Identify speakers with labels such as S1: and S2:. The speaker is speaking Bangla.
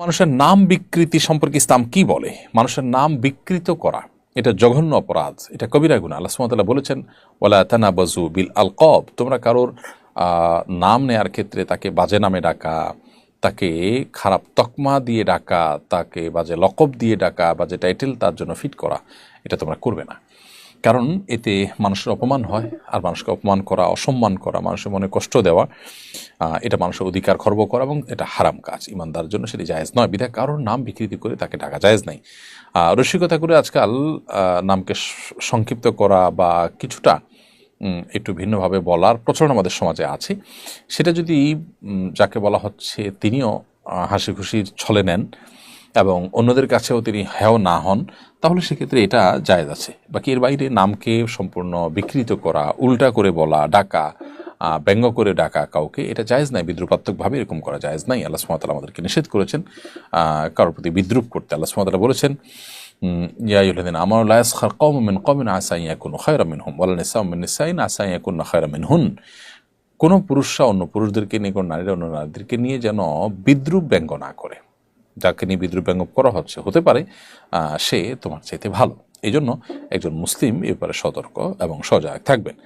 S1: মানুষের নাম বিকৃতি সম্পর্কে ইসলাম কি বলে? মানুষের নাম বিকৃত করা, এটা জঘন্য অপরাধ। এটা কবিরা গুণ। আল্লাহ সুমতাল্লাহ বলেছেন ওলা তানা বাজু বিল আল কব তোমরা কারোর নাম নেয়ার ক্ষেত্রে তাকে বাজে নামে ডাকা, তাকে খারাপ তকমা দিয়ে ডাকা, তাকে বাজে লকব দিয়ে ডাকা বাজে টাইটেল তার জন্য ফিট করা, এটা তোমরা করবে না। কারণ এতে মানুষের অপমান হয় আর মানুষকে অপমান করা, অসম্মান করা, মানুষের মনে কষ্ট দেওয়া এটা মানুষের অধিকার খর্ব করা এবং এটা হারাম কাজ। ইমানদার জন্য সেটি জায়েজ নয়। বিধায় কারোর নাম বিকৃতি করে তাকে ডাকা জায়েজ নাই। রসিকতা করে আজকাল নামকে সংক্ষিপ্ত করা বা কিছুটা একটু ভিন্নভাবে বলার প্রচলন আমাদের সমাজে আছে। সেটা যদি যাকে বলা হচ্ছে তিনিও হাসি খুশির ছলে নেন এবং অন্যদের কাছেও তিনি হেয় না হন, তাহলে সেক্ষেত্রে এটা জায়েজ আছে। বাকি এর বাইরে নামকে সম্পূর্ণ বিকৃত করা, উল্টা করে বলা, ডাকা ব্যঙ্গ করে ডাকা কাউকে, এটা জায়েজ নাই, বিদ্রুপাত্মকভাবে এরকম করা জায়েজ নাই। আল্লাহ সুমাতাল আমাদেরকে নিষেধ করেছেন কারোর প্রতি বিদ্রুপ করতে আল্লাহ সুমাতালা বলেছেন ইয়াইউল্লাদিন আমার লায়াস খার কম মিন কমিন আসাই ইয়াকুন খায়রা মিন হুম ওয়ালা নিসা মিন নিসাইন আসাই ইয়াকুন খায়রামিন হুন কোনো পুরুষরা অন্য পুরুষদেরকে নিয়ে, কোনো নারীরা অন্য নারীদেরকে নিয়ে যেন বিদ্রুপ ব্যঙ্গ না করে। যাকে নিয়ে বিদ্রুপ করা হচ্ছে, হতে পারে সে তোমার চাইতে ভালো। এই জন্য একজন মুসলিম এ ব্যাপারে সতর্ক এবং সজাগ থাকবেন।